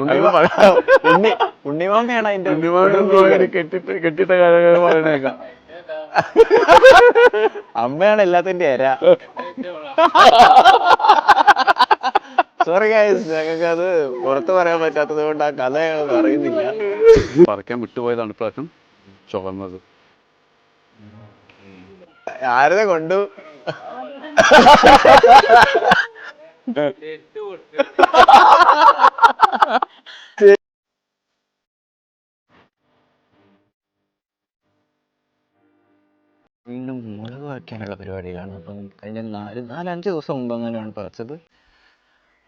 ഉണ്ണി ഉണ്ണിമാമയാണ് അതിന്റെ ഉണ്ണിമാമനെ കെട്ടിട്ട് കെട്ടിട്ട കാര്യങ്ങൾ പറയണേക്കാം. അമ്മയാണ് എല്ലാത്തിന്റെ എര. സോറി ഗൈസ് ഞങ്ങൾക്ക് അത് പുറത്ത് പറയാൻ പറ്റാത്തത് കൊണ്ട് ആ കഥ ഞങ്ങൾ പറയുന്നില്ല. പറിക്കാൻ വിട്ടുപോയതാണ് ഇപ്രാവശ്യം ചുവന്നത് ആരതെ കൊണ്ടു? വീണ്ടും മുളക് വയ്ക്കാനുള്ള പരിപാടിയിലാണ് അപ്പം കഴിഞ്ഞ നാല് നാലഞ്ച് ദിവസം മുമ്പ് അങ്ങനെയാണ് പറിച്ചത്.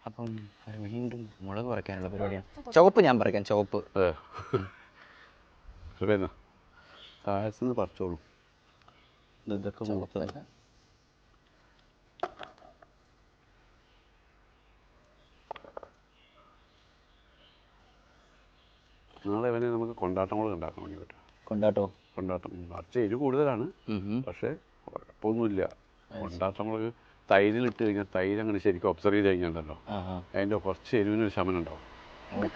അപ്പം വീണ്ടും മുളക് വയ്ക്കാനുള്ള പരിപാടിയാണ്. ചുവപ്പ് ഞാൻ പറിക്കാം ചുവപ്പ്. താഴത്തുനിന്ന് പറിച്ചോളൂ. ഇത് ഇതൊക്കെ മൂത്തത്. നാളെ അവനെ നമുക്ക് കൊണ്ടാട്ടമുളക് ഉണ്ടാക്കാൻ വേണ്ടി പറ്റും കൊണ്ടാട്ടോ? കൊണ്ടാട്ടം. കുറച്ച് എരിവ് കൂടുതലാണ്. പക്ഷേ കുഴപ്പമൊന്നുമില്ല. കൊണ്ടാട്ടമുളക് തൈരിലിട്ട് കഴിഞ്ഞാൽ തൈര് അങ്ങനെ ശരിക്കും ഒബ്സർവ് ചെയ്ത് കഴിഞ്ഞാണ്ടല്ലോ. ആഹാ. അതിന്റെ കുറച്ച് എരിവിനൊരു ശമനം ഉണ്ടാവും.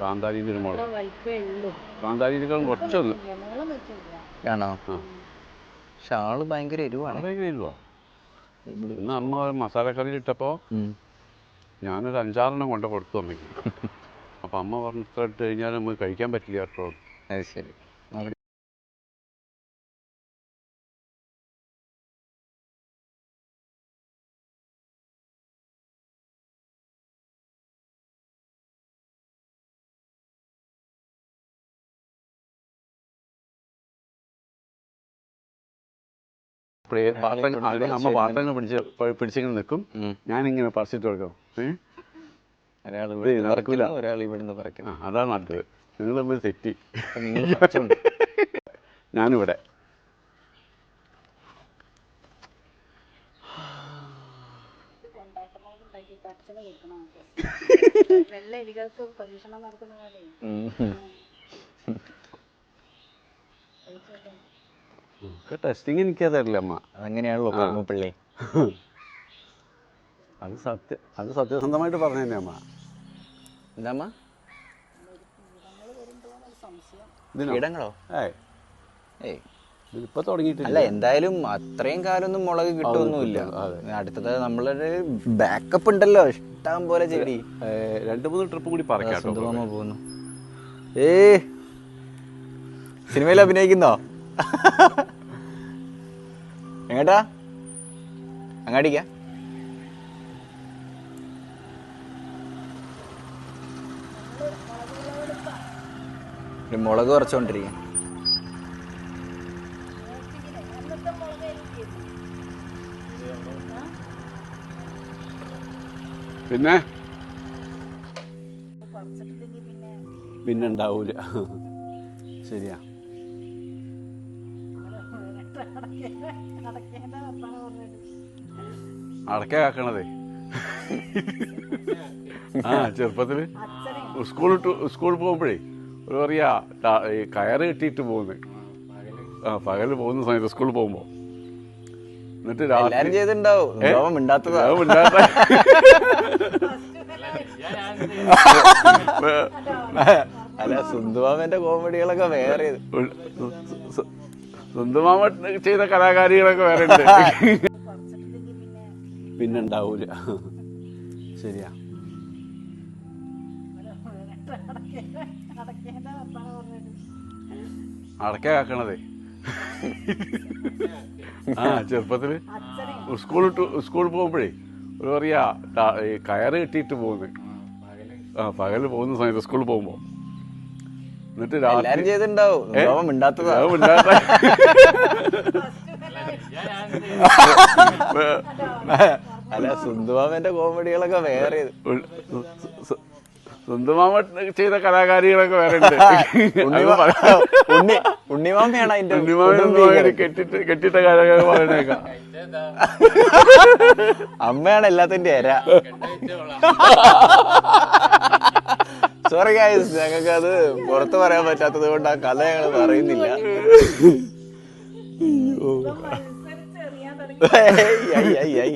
കാന്താരിന്റെ ഒരു മുളക്. കാന്താരിനേക്കാളും കുറച്ചൊന്ന്. ആണോ? പക്ഷെ ആൾ ഭയങ്കര എരിവാണ്. ഭയങ്കര എരിവാ. ഇന്ന് അമ്മ മസാലക്കറിയിൽ ഇട്ടപ്പോൾ ഞാനൊരു അഞ്ചാറെണ്ണം കൊണ്ട് കൊടുത്തു അമ്മയ്ക്ക്. അപ്പം അമ്മ പറഞ്ഞ ഇത്ര കഴിഞ്ഞാൽ നമുക്ക് കഴിക്കാൻ പറ്റില്ല കേട്ടോ. അത് ശരി. പാത്രങ്ങൾ അല്ലെങ്കിൽ അമ്മ പാത്രങ്ങൾ പിടിച്ച് പിടിച്ചിങ്ങനെ നിൽക്കും. ഞാനിങ്ങനെ പറിച്ചിട്ട് കൊടുക്കും. ഏ? ഒരാൾ ഇവിടെ. ഒരാൾ ഇവിടുന്ന് പറക്കുന്നു. അതാണ് നല്ലത്. നിങ്ങൾ തമ്മിൽ തെറ്റി. ഞാനിവിടെ. ടെസ്റ്റിങ് എനിക്കതറിയില്ല അമ്മ. അതങ്ങനെയാണല്ലോ കർമ്മപ്പിള്ളി അത് സത്യ അത് സത്യസന്ധമായിട്ട് പറഞ്ഞു തന്നെ അമ്മ. എന്താമ്മ? കീടങ്ങളോ ഏയ്. തുടങ്ങിയിട്ടില്ല. അല്ല എന്തായാലും അത്രയും കാലൊന്നും മുളക് കിട്ടുമൊന്നുമില്ല അടുത്തത് നമ്മളൊരു ബാക്കപ്പ് ഉണ്ടല്ലോ ഇഷ്ടം പോലെ ചെടി. രണ്ട് മൂന്ന് ട്രിപ്പ് കൂടി സ്വന്തമാമ പോകുന്നു. ഏ. സിനിമയിൽ അഭിനയിക്കുന്നോ? എങ്ങട്ടാ? അങ്ങാടിക്കാ? ഒരു മുളക് കുറച്ചോണ്ടിരിക്കുക പിന്നെ? പിന്നെ ഉണ്ടാവൂല. ശരിയാ. അടക്ക കാക്കണതേ. ആ ചെറുപ്പത്തിൽ സ്കൂൾ സ്കൂളിൽ പോകുമ്പോഴേ ഒരു പറയാ ഈ കയറ് കെട്ടിയിട്ട് പോകുന്നത് ആ പകൽ പോകുന്ന സമയത്ത് സ്കൂളിൽ പോകുമ്പോ. എന്നിട്ട് രാത്രി ചെയ്തിട്ടുണ്ടാവും മിണ്ടാത്തതാ. മിണ്ടാത്ത- അല്ല സുന്ദുമാമന്റെ കോമഡികളൊക്കെ വേറെ സുന്ദുമാമ ചെയ്ത കലാകാരികളൊക്കെ വേറെ ഉണ്ട്. പിന്നെ ഉണ്ടാവൂല ശരിയാ. അടക്ക കാക്കണതേ. ആ ചെറുപ്പത്തിൽ സ്കൂൾ സ്കൂൾ പോകുമ്പോഴേ ഒരു പറയാ ഈ കയറ് കെട്ടിയിട്ട് പോകുന്നത് ആ പകൽ പോകുന്ന സമയത്ത് സ്കൂളിൽ പോകുമ്പോ. എന്നിട്ട് രാത്രി അല്ല സുന്ദുമാമന്റെ കോമഡികളൊക്കെ വേറെ. സ്വന്തമാമ ചെയ്ത കലാകാരികളൊക്കെ വേറെ ഉണ്ട്. ഉണ്ണിമാമയാണ് അതിന്റെ. കെട്ടിട്ട് കെട്ടിട്ട പറയണേക്കാം അമ്മയാണ് എല്ലാത്തിന്റെ എര. സോറി ഗായ്സ് ഞങ്ങൾക്ക് അത് പുറത്ത് പറയാൻ പറ്റാത്തത് കൊണ്ട് ആ കഥ ഞങ്ങൾ പറയുന്നില്ല. അയ്യോ ഐ.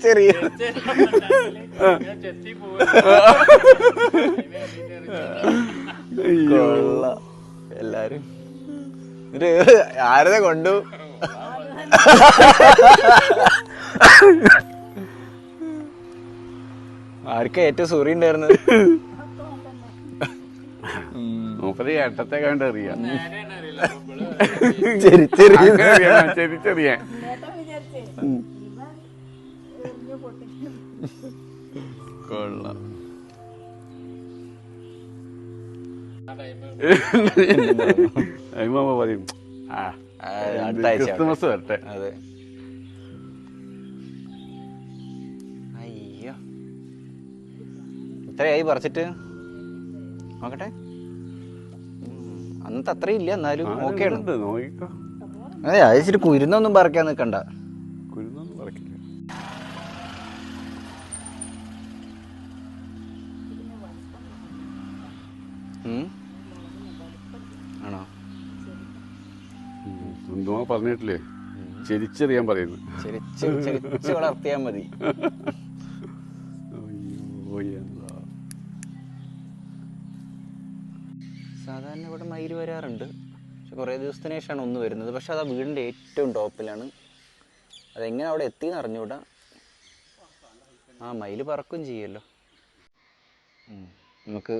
ചെറിയ. എല്ലാരും ആരതെ കൊണ്ടു ആർക്കാ ഏറ്റവും സുറി ഉണ്ടായിരുന്നത് മൂപ്പര് ഏട്ടത്തെ കണ്ട് അറിയാം ചെറി ചെറിയ അങ്ങനെ അറിയാം, ചെരിച്ചറിയാൻ ഏട്ടൻ വിചാരിച്ചേ. ഇവൻ എറിഞ്ഞു പൊട്ടിക്കും. കൊള്ളാം. പറയും ആഴ്ച ക്രിസ്തുമസ് വരട്ടെ. അതെ. അയ്യോ. ഇത്രയായി പറിച്ചിട്ട്? നോക്കട്ടെ. അന്നത്തെ അത്രയും ഇല്ല എന്നാലും ഓക്കെ നോക്കിക്കോ. അതെ അത് ഇച്ചിരി കുരുന്നൊന്നും പറക്കാൻ നിൽക്കണ്ട കുരുന്നൊന്നും പറക്കില്ല? ആണോ? പറഞ്ഞിട്ടില്ലേ? ചെരിച്ചറിയാൻ പറയുന്നു. ചെരിച്ച് ചെരിച്ച് വളർത്തിയാൽ മതി. സാധാരണ ഇവിടെ മയിൽ വരാറുണ്ട്. പക്ഷെ കുറേ ദിവസത്തിന് ശേഷമാണ് ഒന്ന് വരുന്നത്. പക്ഷെ അത് ആ വീടിന്റെ ഏറ്റവും ടോപ്പിലാണ്. അതെങ്ങനെ അവിടെ എത്തിയെന്ന് അറിഞ്ഞുകൂടാ. ആ മയിൽ പറക്കും ചെയ്യുമല്ലോ നമുക്ക്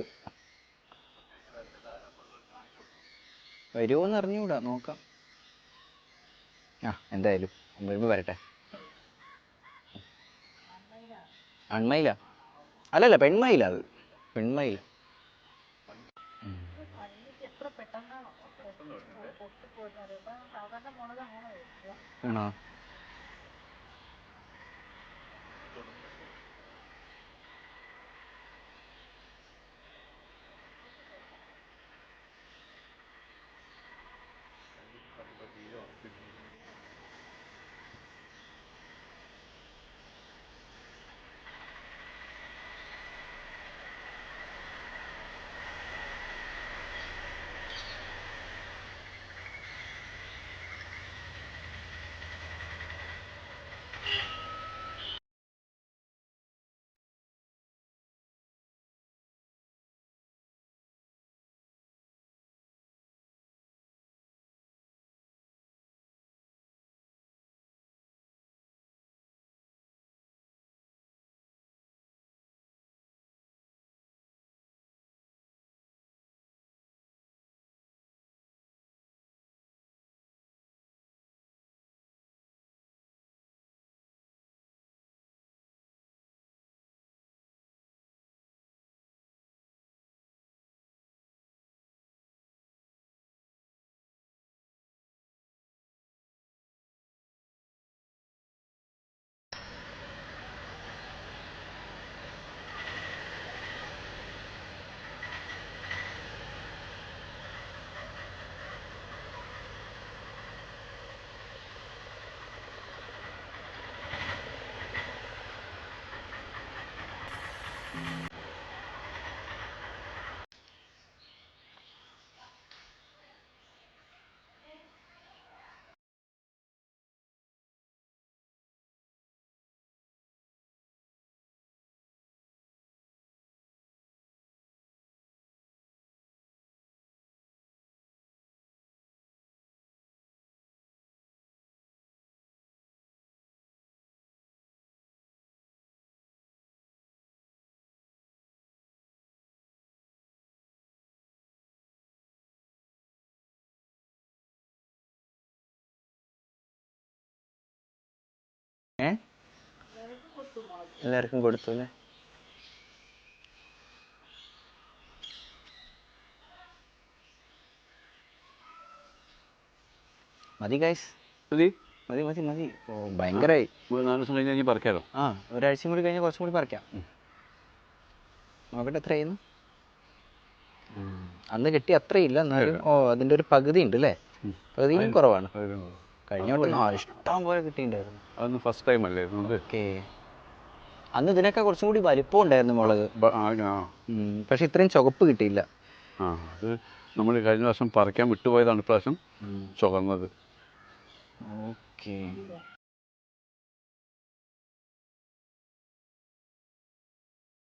വരുമോ എന്ന് അറിഞ്ഞുകൂടാ. നോക്കാം. ആ എന്തായാലും വരുമ്പോൾ വരട്ടെ. ആൺമയിലാ അല്ലല്ല പെൺമയിലാ അത്. പെൺമയിൽ ആണോ? എല്ലാവർക്കും കൊടുത്തു അല്ലേ? മതി ഗൈസ് മതി. മതി മതി മതി. ഓ ഭയങ്കരമായി നാല് ദിവസം കഴിഞ്ഞ് കഴിഞ്ഞ് പറിക്കാലോ? ആ ഒരാഴ്ചയും കൂടി കഴിഞ്ഞാൽ കുറച്ചും കൂടി പറിക്കാം. നോക്കട്ടെ എത്രയായിരുന്നു? അന്ന് കിട്ടി അത്രയില്ല എന്നാലും ഓ അതിന്റെ ഒരു പകുതി ഉണ്ട് അല്ലേ? പകുതിയും കുറവാണ്. കഴിഞ്ഞ ഇഷ്ടം പോലെ കിട്ടിയിട്ടുണ്ടായിരുന്നു. അതൊന്ന് ഫസ്റ്റ് ടൈം അല്ലേ ഓക്കെ. അന്ന് ഇതിനൊക്കെ കുറച്ചും കൂടി വലിപ്പം ഉണ്ടായിരുന്നു മുളക്. പക്ഷെ ഇത്രയും ചുവപ്പ് കിട്ടിയില്ല. ആ അത് നമ്മൾ കഴിഞ്ഞ വർഷം പറിക്കാൻ വിട്ടുപോയതാണ് ഇപ്രാവശ്യം ചുവന്നത്. ഓക്കെ.